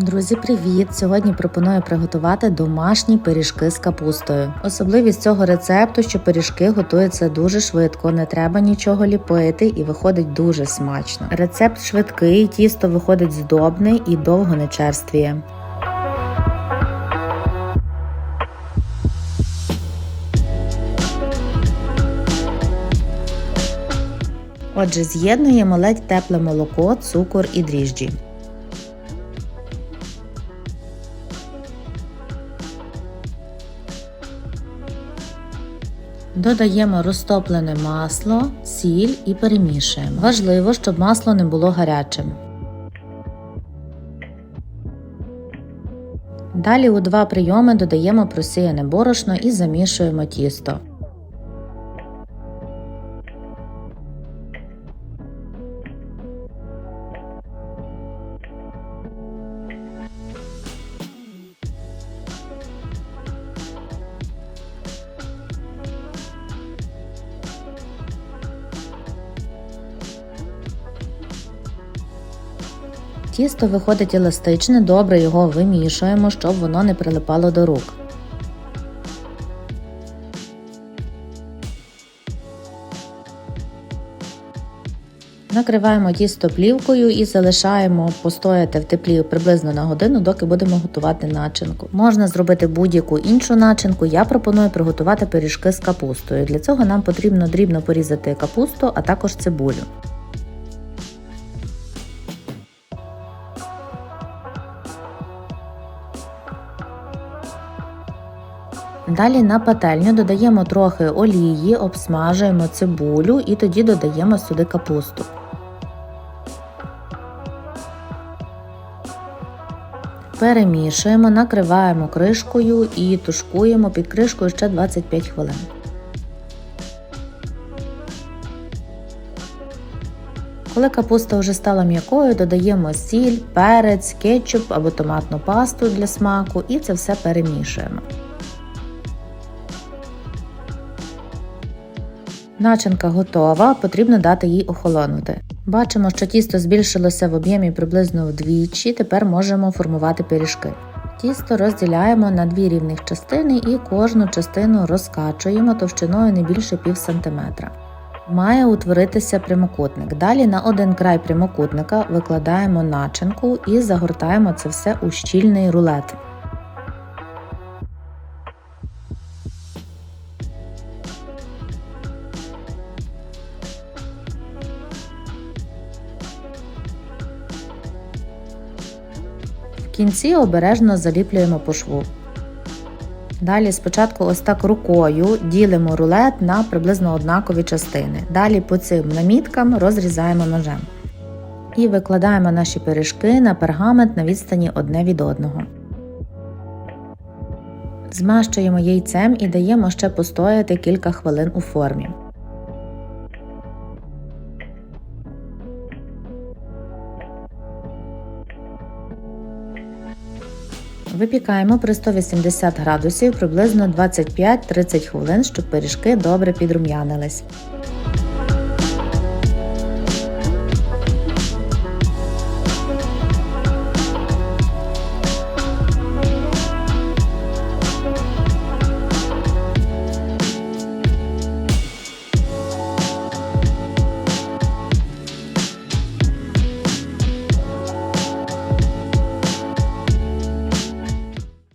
Друзі, привіт! Сьогодні пропоную приготувати домашні пиріжки з капустою. Особливість цього рецепту, що пиріжки готуються дуже швидко, не треба нічого ліпити і виходить дуже смачно. Рецепт швидкий, тісто виходить здобне і довго не черствіє. Отже, з'єднуємо ледь тепле молоко, цукор і дріжджі. Додаємо розтоплене масло, сіль і перемішуємо. Важливо, щоб масло не було гарячим. Далі у два прийоми додаємо просіяне борошно і замішуємо тісто. Тісто виходить еластичне, добре його вимішуємо, щоб воно не прилипало до рук. Накриваємо тісто плівкою і залишаємо постояти в теплі приблизно на годину, доки будемо готувати начинку. Можна зробити будь-яку іншу начинку. Я пропоную приготувати пиріжки з капустою. Для цього нам потрібно дрібно порізати капусту, а також цибулю. Далі на пательню додаємо трохи олії, обсмажуємо цибулю і тоді додаємо сюди капусту. Перемішуємо, накриваємо кришкою і тушкуємо під кришкою ще 25 хвилин. Коли капуста вже стала м'якою, додаємо сіль, перець, кетчуп або томатну пасту для смаку і це все перемішуємо. Начинка готова, потрібно дати їй охолонути. Бачимо, що тісто збільшилося в об'ємі приблизно вдвічі, тепер можемо формувати пиріжки. Тісто розділяємо на дві рівних частини і кожну частину розкачуємо товщиною не більше пів сантиметра. Має утворитися прямокутник. Далі на один край прямокутника викладаємо начинку і загортаємо це все у щільний рулет. Кінці обережно заліплюємо по шву. Далі спочатку ось так рукою ділимо рулет на приблизно однакові частини. Далі по цим наміткам розрізаємо ножем. І викладаємо наші пиріжки на пергамент на відстані одне від одного. Змащуємо яйцем і даємо ще постояти кілька хвилин у формі. Випікаємо при 180 градусів приблизно 25-30 хвилин, щоб пиріжки добре підрум'янились.